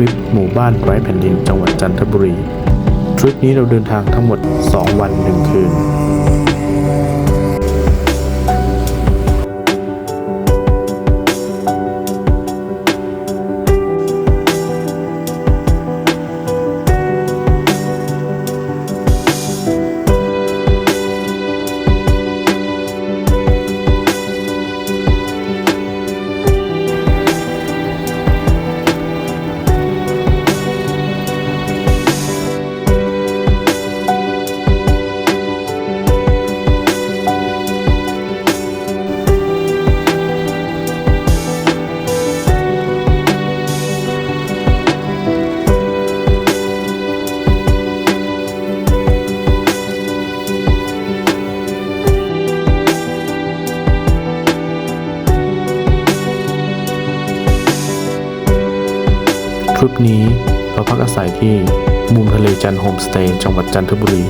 ริปหมู่บ้านไร้แผ่นดินจังหวัดจันทบุรี ทริปนี้เราเดินทางทั้งหมด 2 วัน 1 คืน ทริปนี้เราพักอาศัยที่มุมทะเลจันโฮมสเตย์จังหวัดจันทบุรี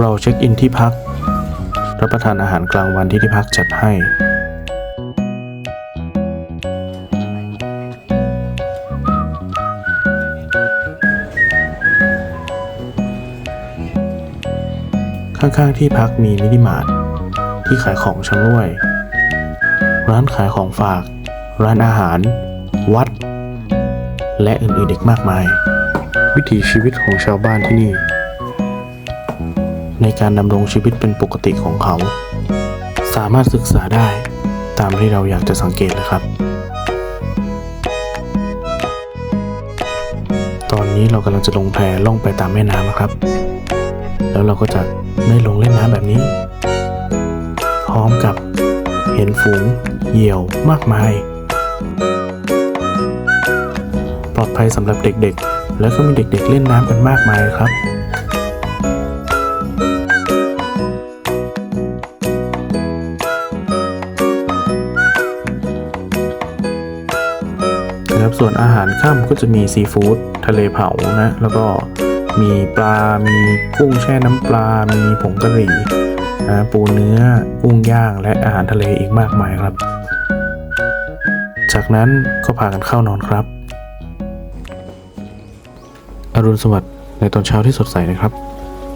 เราเช็คอินที่พัก รับประทานอาหารกลางวันที่ที่พักจัดให้ ข้างๆที่พักมีมินิมาร์ทที่ขายของชำร่วย ร้านขายของฝาก ร้านอาหาร วัด และอื่นๆอีกมากมาย วิถีชีวิตของชาวบ้านที่นี่ ในการดำรงชีวิตเป็นปกติของเขา สามารถศึกษาได้ตามที่เราอยากจะสังเกตเลยครับ ตอนนี้เรากำลังจะลงแพล่องไปตามแม่น้ำนะครับ แล้วเราก็จะได้ลงเล่นน้ำแบบนี้ พร้อมกับเห็นฝูงเหยี่ยวมากมาย ปลอดภัยสำหรับเด็กๆ แล้วก็มีเด็กๆเล่นน้ำกันมากมายครับนะครับส่วนอาหารค่ำก็จะมีซีฟู้ดทะเลเผานะ แล้วก็ มีปลา มีกุ้งแช่น้ำปลา มีผงกะหรี่นะปูเนื้อ กุ้งย่าง และอาหารทะเลอีกมากมายครับ จากนั้นก็พากันเข้านอนครับ อรุณสวัสดิ์ในตอนเช้าที่สดใสนะครับ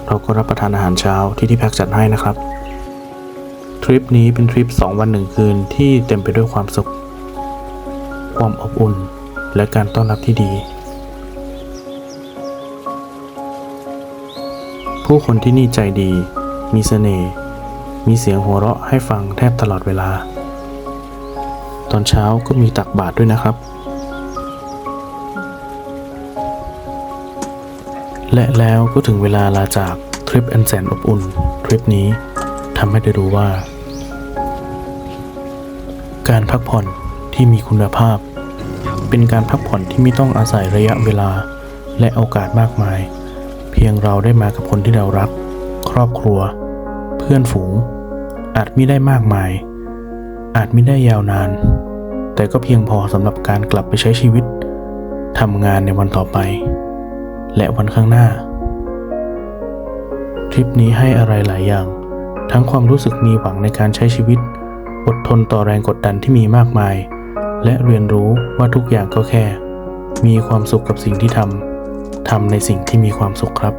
เราก็รับประทานอาหารเช้าที่ที่พักจัดให้นะครับ ทริปนี้เป็นทริป 2 วัน1คืนที่เต็มไปด้วยความสุข ความอบอุ่น และการต้อนรับที่ดี ผู้คนที่นี่ใจดี มีเสน่ห์ มีเสียงหัวเราะให้ฟังแทบตลอดเวลา ตอนเช้าก็มีตักบาตรด้วยนะครับ และแล้วก็ถึงเวลาลาจากทริปอันแสนอบอุ่น ทริปนี้ทำให้ได้รู้ว่า การพักผ่อนที่มีคุณภาพ เป็นการพักผ่อนที่ไม่ต้องอาศัยระยะเวลาและโอกาสมากมาย พียงเราได้มากับคนที่เรารัก ครอบครัว เพื่อนฝูง อาจไม่ได้มากมาย อาจไม่ได้ยาวนาน แต่ก็เพียงพอสำหรับการกลับไปใช้ชีวิตทำงานในวันต่อไป และวันข้างหน้า ทริปนี้ให้อะไรหลายอย่าง ทั้งความรู้สึกมีหวังในการใช้ชีวิต อดทนต่อแรงกดดันที่มีมากมาย และเรียนรู้ว่าทุกอย่างก็แค่ มีความสุขกับสิ่งที่ทำ ทำในสิ่งที่มีความสุขครับ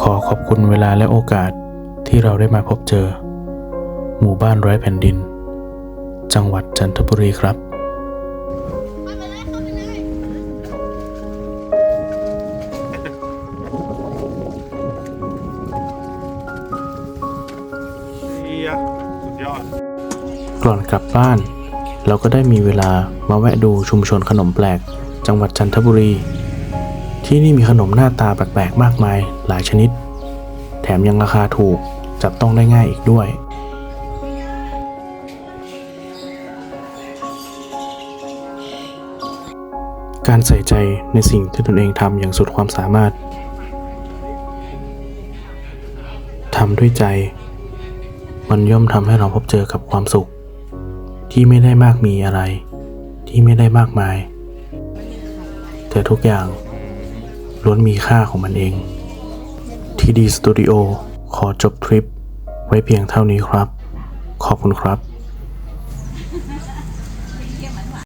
ขอขอบคุณเวลาและโอกาสที่เราได้มาพบเจอ หมู่บ้านไร้แผ่นดิน จังหวัดจันทบุรีครับียสุดยอด ก่อนกลับบ้าน เราก็ได้มีเวลามาแวะดูชุมชนขนมแปลก จังหวัดจันทบุรี ที่นี่มีขนมหน้าตาแปลกๆมากมายหลายชนิด แถมยังราคาถูกจับต้องได้ง่ายอีกด้วยการใส่ใจในสิ่งที่ตนเองทำอย่างสุดความสามารถ ทำด้วยใจ มันย่อมทำให้เราพบเจอกับความสุข ที่ไม่ได้มากมีอะไร ที่ไม่ได้มากมาย แต่ทุกอย่างล้วนมีค่าของมันเอง ทีดีสตูดิโอขอจบทริปไว้เพียงเท่านี้ครับ ขอบคุณครับ